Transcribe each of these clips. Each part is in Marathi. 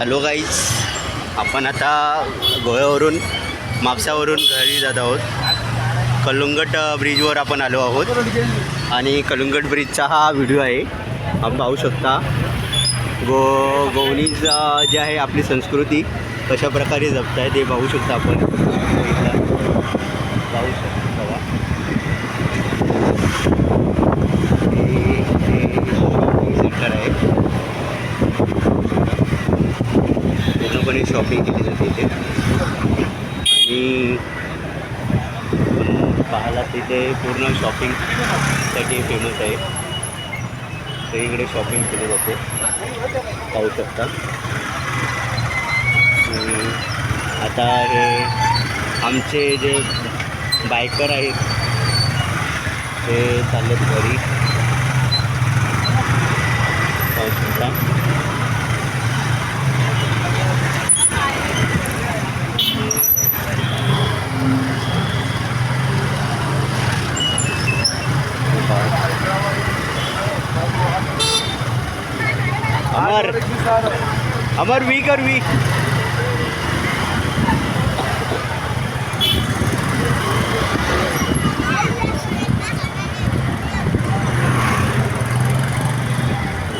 हॅलो गाईज आपण आता गोव्यावरून म्हापसावरून घरी जात आहोत. कलुंगट ब्रिजवर आपण आलो आहोत. आणि कलुंगट ब्रिजचा हा व्हिडिओ आहे. आपण पाहू शकता. गो गोवणी जे आहे आपली संस्कृती कशा प्रकारे जपत आहे ते पाहू शकता आपण इथलं पाहू शकता बघा हे हे shopping सेंटर आहे पूर्णपणे शॉपिंग केली जाते इथे. आणि पाहायला तिथे पूर्ण शॉपिंगसाठी फेमस आहे. सगळीकडे शॉपिंग केली जाते. पाहू शकता. आता हे आमचे जे बायकर आहेत ते चाललेत घरी. पाहू शकता. अमर। अमर वी कर वी।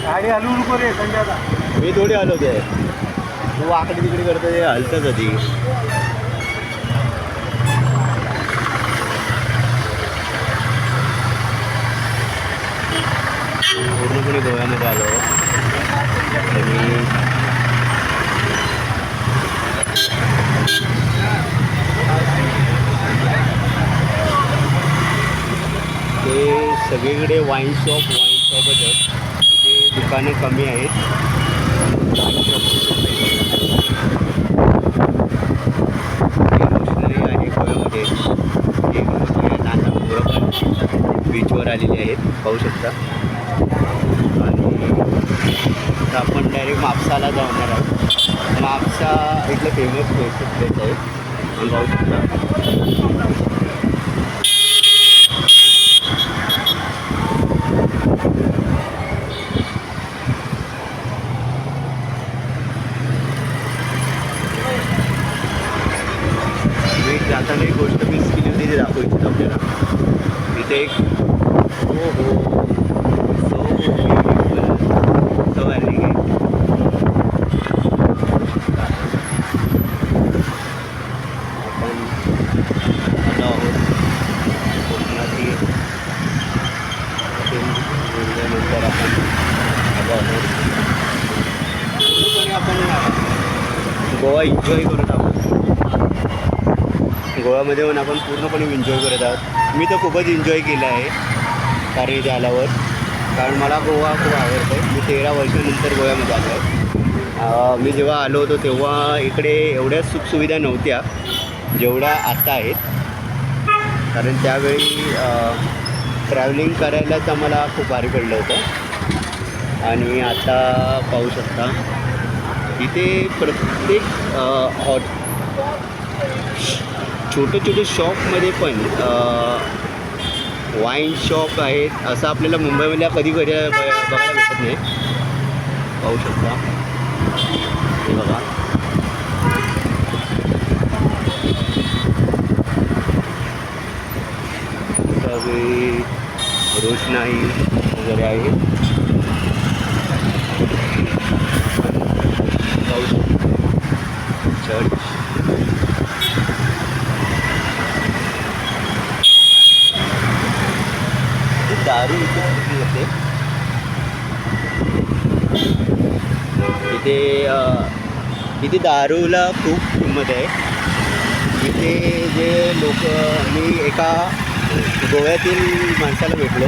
गाडी हलवू नको रे संध्याचा मी थोडी आलो ते तू आकडे तिकडे करतो ते हलतच आधी. पूर्णपणे गोव्यामध्ये आलो. ते सगळीकडे वाईन शॉप वाईन शॉपच आहेत तिथे दुकानं कमी आहेत. वाईन शॉप आहे गोव्यामध्ये एक पण बीचवर आलेली आहेत. पाहू शकता. तर आपण डायरेक्ट म्हापसाला जाणार आहोत. म्हापसा इथलं फेमस प्लेस प्लेस आहे आपण जाऊ शकता. जाताना एक गोष्ट मिस केली होती ते दाखवू इच्छित आपल्याला. इथे एक हो हो. सो ब्युटिफुल सो एलिगेंट आपण आलो आहोत कोकणातील गेल्यानंतर आपण आलो आहोत पूर्णपणे आपण गोवा एन्जॉय करत आहोत. गोव्यामध्ये येऊन आपण पूर्णपणे एन्जॉय करत आहोत. मी तर खूपच एन्जॉय केलं आहे कारण इथे आल्यावर. कारण मला गोवा खूप आवडतो. आहे मी तेरा वर्षानंतर गोव्यामध्ये आलो आहे. मी जेव्हा आलो होतो तेव्हा इकडे एवढ्या सुखसुविधा नव्हत्या जेवढ्या आता आहेत. कारण त्यावेळी ट्रॅव्हलिंग करायलाच आम्हाला खूप भारी पडलं होतं. आणि आता पाहू शकता इथे प्रत्येक हॉट. छोटे छोटे शॉपमध्ये पण वाईन शॉप आहेत, असं आपल्याला मुंबईमध्ये कधी कधी बघायला भेटत नाही. पाहू शकता. हे बघा. रोषणाई वगैरे आहे शकता चर्च दारू इथे विकली जाते इथे इथे दारूला खूप किंमत आहे. इथे जे लोक मी एका गोव्यातील माणसाला भेटलो.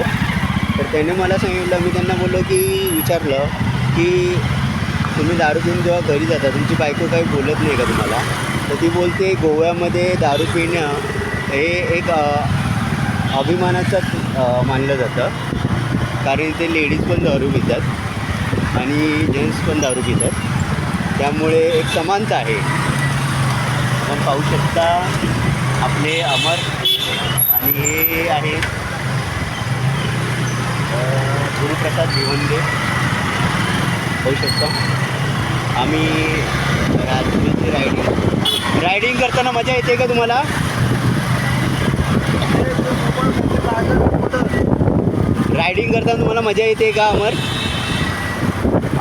तर त्याने मला सांगितलं मी त्यांना बोललो की विचारलं की तुम्ही दारू पिऊन जेव्हा घरी जाता तुमची बायको काही बोलत नाही का तुम्हाला? तर ती बोलते गोव्यामध्ये दारू पिणं हे एक अभिमानाचं मानलं जातं. कारण इथे लेडीज पण दारू पितात आणि जेंट्स पण दारू पितात. त्यामुळे एक समानता आहे. आपण पाहू शकता आपले अमर आणि हे आहेत गुरुप्रसाद भिवंडे. पाहू शकता. आम्ही रात्रीची रायडिंग रायडिंग करताना मजा येते का तुम्हाला? रायडिंग करताना तुम्हाला मजा येते का अमर?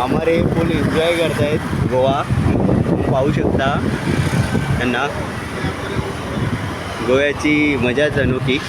अमर हे फुल एन्जॉय करतायत गोवा. पाहू शकता त्यांना. गोव्याची मजाच अनोखी.